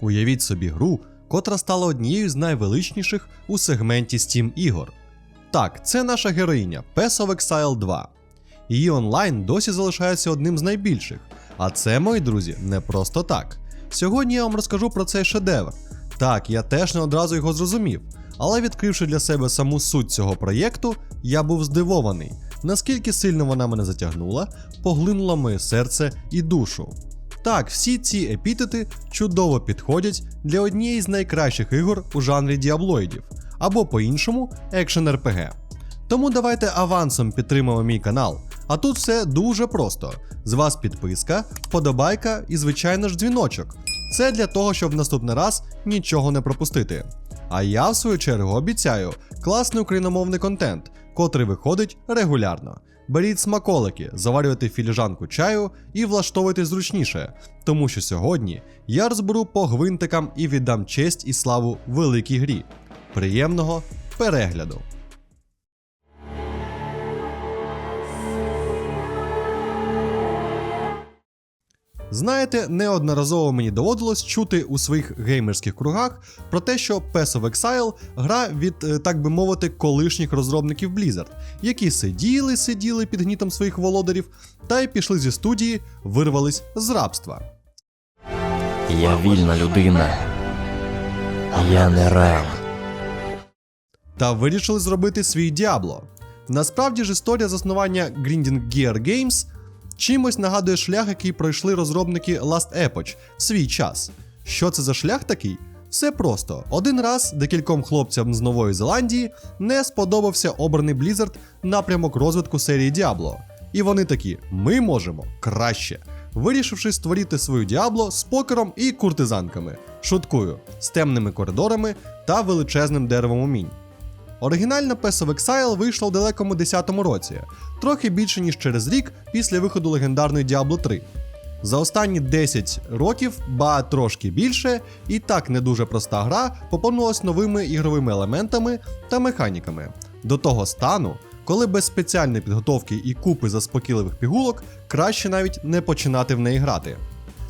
Уявіть собі гру, котра стала однією з найвеличніших у сегменті Steam ігор. Так, це наша героїня Pass of Exile 2. Її онлайн досі залишається одним з найбільших. А це, мої друзі, не просто так. Сьогодні я вам розкажу про цей шедевр. Так, я теж не одразу його зрозумів, але відкривши для себе саму суть цього проєкту, я був здивований, наскільки сильно вона мене затягнула, поглинула моє серце і душу. Так, всі ці епітети чудово підходять для однієї з найкращих ігор у жанрі діаблоїдів, або по-іншому екшен RPG. Тому давайте авансом підтримаємо мій канал. А тут все дуже просто: з вас підписка, вподобайка і, звичайно ж, дзвіночок. Це для того, щоб в наступний раз нічого не пропустити. А я, в свою чергу, обіцяю класний україномовний контент, котрий виходить регулярно. Беріть смаколики, заварюйте філіжанку чаю і влаштовуйте зручніше, тому що сьогодні я розберу по гвинтикам і віддам честь і славу великій грі. Приємного перегляду! Знаєте, неодноразово мені доводилось чути у своїх геймерських кругах про те, що Pass of Exile гра від, е, так би мовити, колишніх розробників Blizzard, які сиділи, сиділи під гнітом своїх володарів, та й пішли зі студії, вирвались з рабства. Я вільна людина. Я не раб. та вирішили зробити свій Діабло. Насправді ж історія заснування Grinding Gear Games чимось нагадує шлях, який пройшли розробники Last Epoch в свій час. Що це за шлях такий? Все просто. Один раз декільком хлопцям з Нової Зеландії не сподобався обраний Blizzard напрямок розвитку серії Diablo. І вони такі: ми можемо краще. Вирішивши створити свою Діабло з покером і куртизанками, шуткую, з темними коридорами та величезним деревом умінь. Оригінальна Pass of Exile вийшла у далекому 10-му році, трохи більше ніж через рік після виходу легендарної Diablo 3. За останні 10 років, ба трошки більше, і так не дуже проста гра поповнилась новими ігровими елементами та механіками до того стану, коли без спеціальної підготовки і купи заспокійливих пігулок краще навіть не починати в неї грати.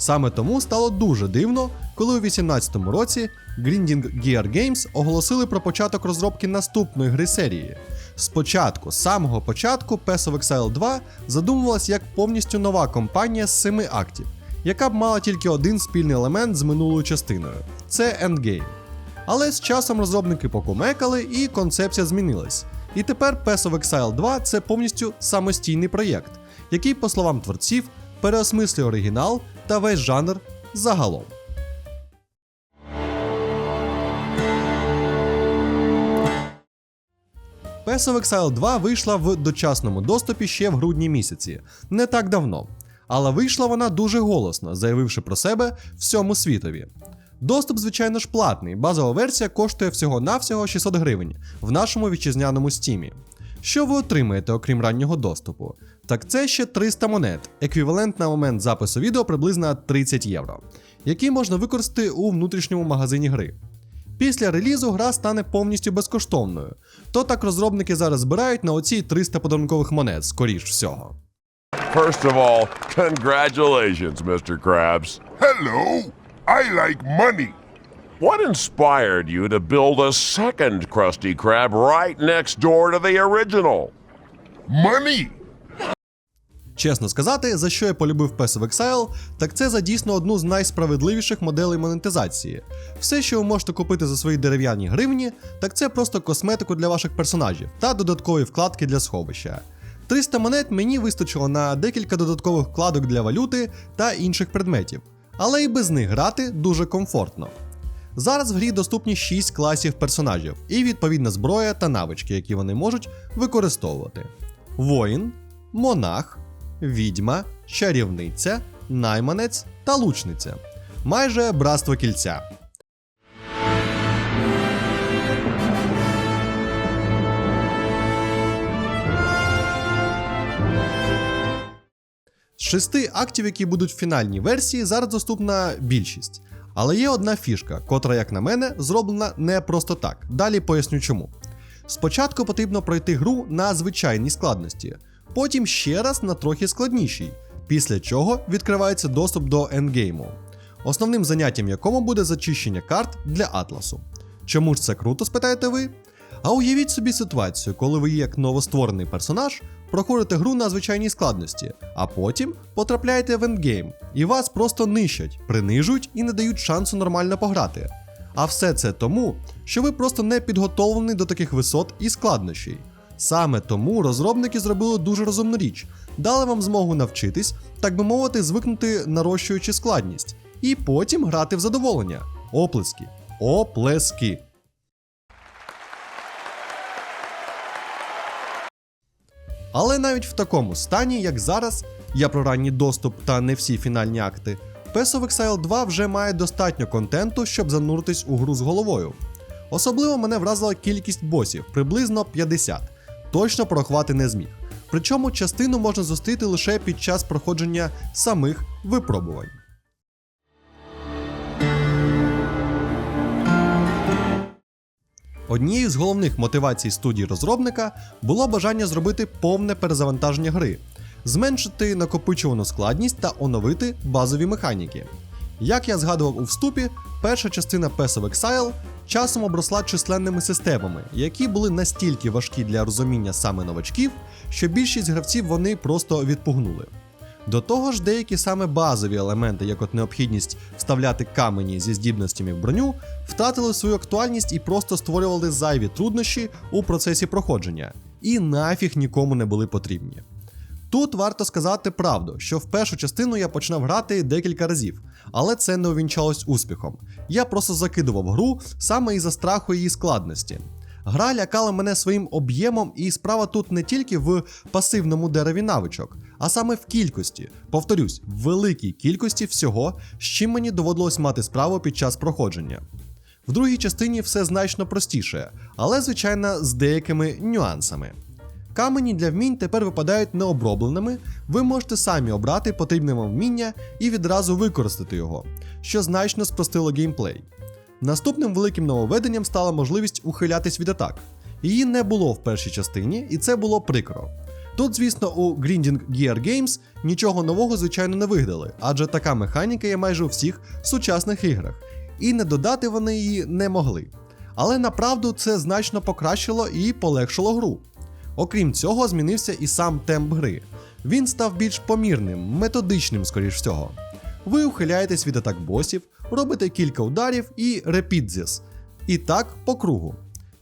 Саме тому стало дуже дивно, коли у 2018 році Grinding Gear Games оголосили про початок розробки наступної гри серії. Спочатку, з самого початку, Pass of Exile 2 задумувалась як повністю нова компанія з семи актів, яка б мала тільки один спільний елемент з минулою частиною це Endgame. Але з часом розробники покумекали і концепція змінилась. І тепер Pass of Exile 2 це повністю самостійний проєкт, який, по словам творців, переосмислює оригінал та весь жанр загалом. Pass of Exile 2 вийшла в дочасному доступі ще в грудні місяці, не так давно. Але вийшла вона дуже голосно, заявивши про себе всьому світові. Доступ, звичайно ж, платний. Базова версія коштує всього-навсього 600 гривень в нашому вітчизняному стімі. Що ви отримаєте, окрім раннього доступу? Так це ще 300 монет, еквівалент на момент запису відео приблизно 30 євро, які можна використати у внутрішньому магазині гри. Після релізу гра стане повністю безкоштовною, то так розробники зараз збирають на оці 300 подарункових монет, скоріш всього. First of all, congratulations, Mr. Krabs. Hello. I like money. What inspired you to build a second Krusty Krab right next door to the original? Money. Чесно сказати, за що я полюбив Pass of Exile, так це за дійсно одну з найсправедливіших моделей монетизації. Все, що ви можете купити за свої дерев'яні гривні, так це просто косметику для ваших персонажів та додаткові вкладки для сховища. 300 монет мені вистачило на декілька додаткових вкладок для валюти та інших предметів, але і без них грати дуже комфортно. Зараз в грі доступні 6 класів персонажів і відповідна зброя та навички, які вони можуть використовувати: воїн, монах, відьма, чарівниця, найманець та лучниця. Майже братство кільця. З шести актів, які будуть в фінальній версії, зараз доступна більшість. Але є одна фішка, котра, як на мене, зроблена не просто так. Далі поясню чому. Спочатку потрібно пройти гру на звичайній складності, потім ще раз на трохи складнішій, після чого відкривається доступ до ендгейму. основним заняттям якому буде зачищення карт для Атласу. Чому ж це круто, спитаєте ви? А уявіть собі ситуацію, коли ви як новостворений персонаж проходите гру на звичайній складності, а потім потрапляєте в ендгейм, і вас просто нищать, принижують і не дають шансу нормально пограти. А все це тому, що ви просто не підготовлені до таких висот і складнощів. Саме тому розробники зробили дуже розумну річ, дали вам змогу навчитись, так би мовити, звикнути нарощуючи складність, і потім грати в задоволення. Оплески. Оплески. Але навіть в такому стані, як зараз, я про ранній доступ та не всі фінальні акти, PES of Exile 2 вже має достатньо контенту, щоб зануритись у гру з головою. Особливо мене вразила кількість босів, приблизно 50. Точно порахувати не зміг. Причому частину можна зустріти лише під час проходження самих випробувань. Однією з головних мотивацій студії розробника було бажання зробити повне перезавантаження гри, зменшити накопичувану складність та оновити базові механіки. Як я згадував у вступі, перша частина Pass of Exile часом обросла численними системами, які були настільки важкі для розуміння саме новачків, що більшість гравців вони просто відпугнули. До того ж, деякі саме базові елементи, як от необхідність вставляти камені зі здібностями в броню, втратили свою актуальність і просто створювали зайві труднощі у процесі проходження, і нафіг нікому не були потрібні. Тут варто сказати правду, що в першу частину я починав грати декілька разів, але це не увінчалось успіхом. Я просто закидував гру саме із-за страху її складності. Гра лякала мене своїм об'ємом, і справа тут не тільки в пасивному дереві навичок, а саме в кількості. Повторюсь, в великій кількості всього, з чим мені доводилось мати справу під час проходження. В другій частині все значно простіше, але звичайно з деякими нюансами. Камені для вмінь тепер випадають необробленими, ви можете самі обрати потрібне вам вміння і відразу використати його, що значно спростило геймплей. Наступним великим нововведенням стала можливість ухилятись від атак. Її не було в першій частині, і це було прикро. Тут, звісно, у Grinding Gear Games нічого нового, звичайно, не вигадали, адже така механіка є майже у всіх сучасних іграх, і не додати вони її не могли. Але направду це значно покращило і полегшило гру. Окрім цього, змінився і сам темп гри. Він став більш помірним, методичним, скоріш всього. Ви ухиляєтесь від атак босів, робите кілька ударів і репідзіс. І так по кругу.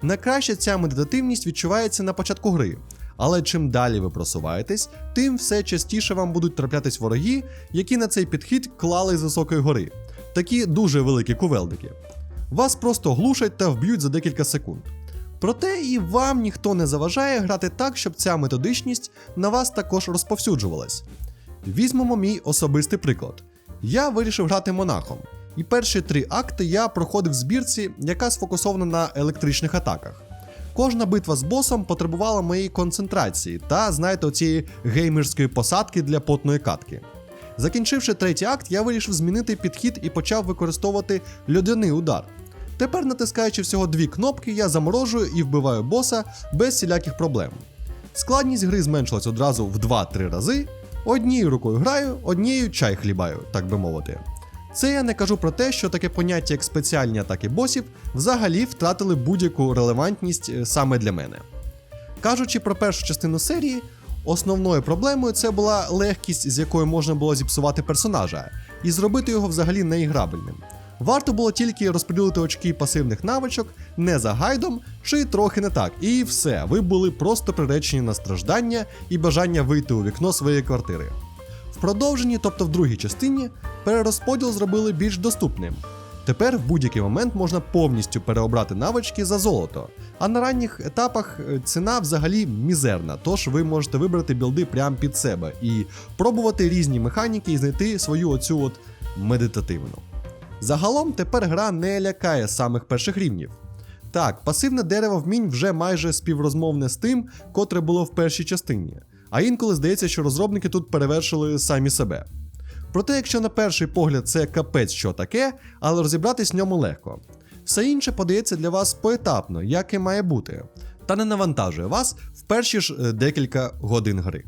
Найкраще ця медитативність відчувається на початку гри, але чим далі ви просуваєтесь, тим все частіше вам будуть траплятись вороги, які на цей підхід клали з високої гори. Такі дуже великі кувелдики. Вас просто глушать та вб'ють за декілька секунд. Проте і вам ніхто не заважає грати так, щоб ця методичність на вас також розповсюджувалась. Візьмемо мій особистий приклад. Я вирішив грати монахом, і перші три акти я проходив в збірці, яка сфокусована на електричних атаках. Кожна битва з босом потребувала моєї концентрації та, знаєте, оцієї геймерської посадки для потної катки. Закінчивши третій акт, я вирішив змінити підхід і почав використовувати льодяний удар. Тепер, натискаючи всього дві кнопки, я заморожую і вбиваю боса без всіляких проблем. Складність гри зменшилась одразу в 2-3 рази. Однією рукою граю, однією чай хлібаю, так би мовити. Це я не кажу про те, що таке поняття як спеціальні атаки босів взагалі втратили будь-яку релевантність е, саме для мене. Кажучи про першу частину серії, основною проблемою це була легкість, з якою можна було зіпсувати персонажа, і зробити його взагалі неіграбельним. Варто було тільки розподілити очки пасивних навичок не за гайдом чи трохи не так, і все, ви були просто приречені на страждання і бажання вийти у вікно своєї квартири. В продовженні, тобто в другій частині, перерозподіл зробили більш доступним. Тепер в будь-який момент можна повністю переобрати навички за золото. А на ранніх етапах е, ціна взагалі мізерна, тож ви можете вибрати білди прямо під себе і пробувати різні механіки і знайти свою оцю от медитативну. Загалом тепер гра не лякає самих перших рівнів. Так, пасивне дерево вмінь вже майже співрозмовне з тим, котре було в першій частині, а інколи здається, що розробники тут перевершили самі себе. Проте, якщо на перший погляд це капець що таке, але розібратись в ньому легко. Все інше подається для вас поетапно, як і має бути, та не навантажує вас в перші ж е, декілька годин гри.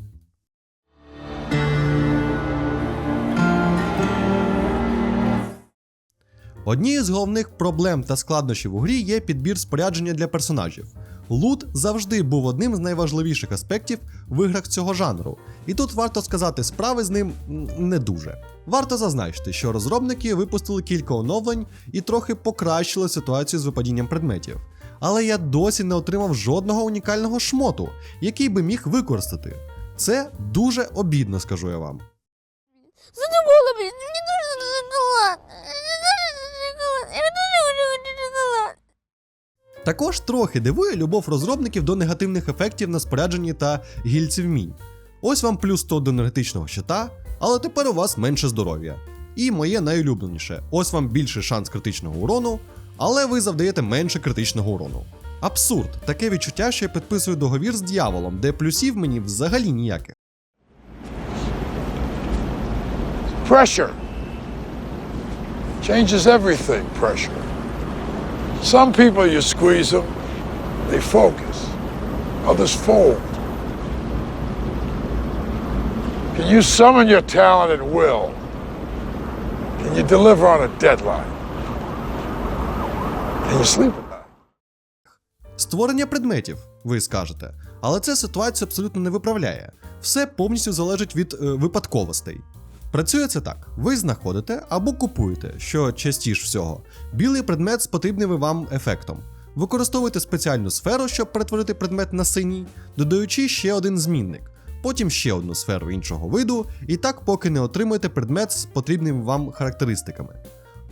Однією з головних проблем та складнощів у грі є підбір спорядження для персонажів. Лут завжди був одним з найважливіших аспектів в іграх цього жанру, і тут варто сказати, справи з ним не дуже. Варто зазначити, що розробники випустили кілька оновлень і трохи покращили ситуацію з випадінням предметів. Але я досі не отримав жодного унікального шмоту, який би міг використати. Це дуже обідно, скажу я вам. Задумала, блин, Також трохи дивує любов розробників до негативних ефектів на спорядженні та гільці вмінь. Ось вам плюс 100 до енергетичного щита, але тепер у вас менше здоров'я. І моє найулюбленіше, ось вам більший шанс критичного урону, але ви завдаєте менше критичного урону. Абсурд, таке відчуття, що я підписую договір з дьяволом, де плюсів мені взагалі ніяких. Pressure changes everything, pressure. Some people, you squeeze them, they focus. Others fold. Can you summon your talent at will? Can you deliver on a deadline? Can you sleep at night? Створення предметів, ви скажете, але це ситуацію абсолютно не виправляє. Все повністю залежить від е, випадковостей. Працює це так: ви знаходите або купуєте, що частіше всього, білий предмет з потрібним вам ефектом. Використовуєте спеціальну сферу, щоб перетворити предмет на синій, додаючи ще один змінник, потім ще одну сферу іншого виду, і так поки не отримуєте предмет з потрібними вам характеристиками.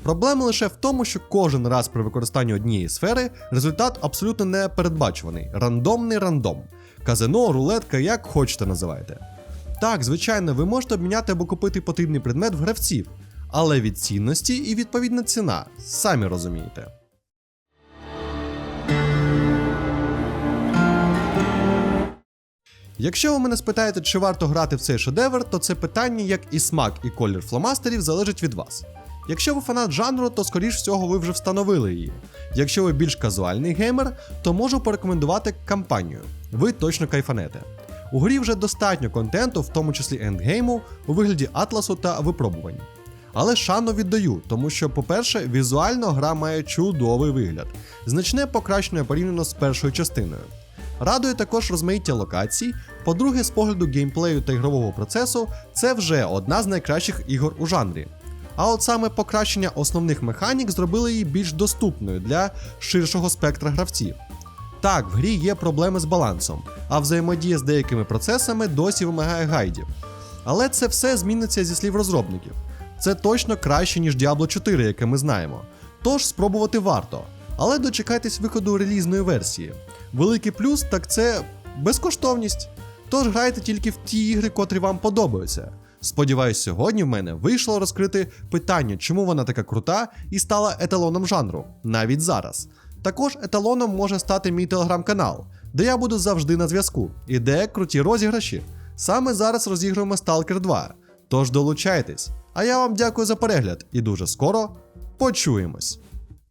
Проблема лише в тому, що кожен раз при використанні однієї сфери результат абсолютно непередбачуваний, рандомний рандом. Казино, рулетка, як хочете називайте. Так, звичайно, ви можете обміняти або купити потрібний предмет в гравців, але від цінності і відповідна ціна, самі розумієте. Якщо ви мене спитаєте, чи варто грати в цей шедевр, то це питання, як і смак, і колір фломастерів, залежить від вас. Якщо ви фанат жанру, то скоріш всього ви вже встановили її. Якщо ви більш казуальний геймер, то можу порекомендувати кампанію. Ви точно кайфанете. У грі вже достатньо контенту, в тому числі ендгейму, у вигляді атласу та випробувань. Але шану віддаю, тому що, по-перше, візуально гра має чудовий вигляд, значне покращення порівняно з першою частиною. Радує також розмаїття локацій. По-друге, з погляду геймплею та ігрового процесу, це вже одна з найкращих ігор у жанрі. А от саме покращення основних механік зробили її більш доступною для ширшого спектра гравців. Так, в грі є проблеми з балансом, а взаємодія з деякими процесами досі вимагає гайдів. Але це все зміниться зі слів розробників. Це точно краще, ніж Diablo 4, яке ми знаємо. Тож спробувати варто. Але дочекайтесь виходу релізної версії. Великий плюс так це безкоштовність. Тож грайте тільки в ті ігри, котрі вам подобаються. Сподіваюсь, сьогодні в мене вийшло розкрити питання, чому вона така крута і стала еталоном жанру, навіть зараз. Також еталоном може стати мій телеграм-канал, де я буду завжди на зв'язку, і де круті розіграші. Саме зараз розігруємо Stalker 2. Тож долучайтесь. А я вам дякую за перегляд і дуже скоро почуємось.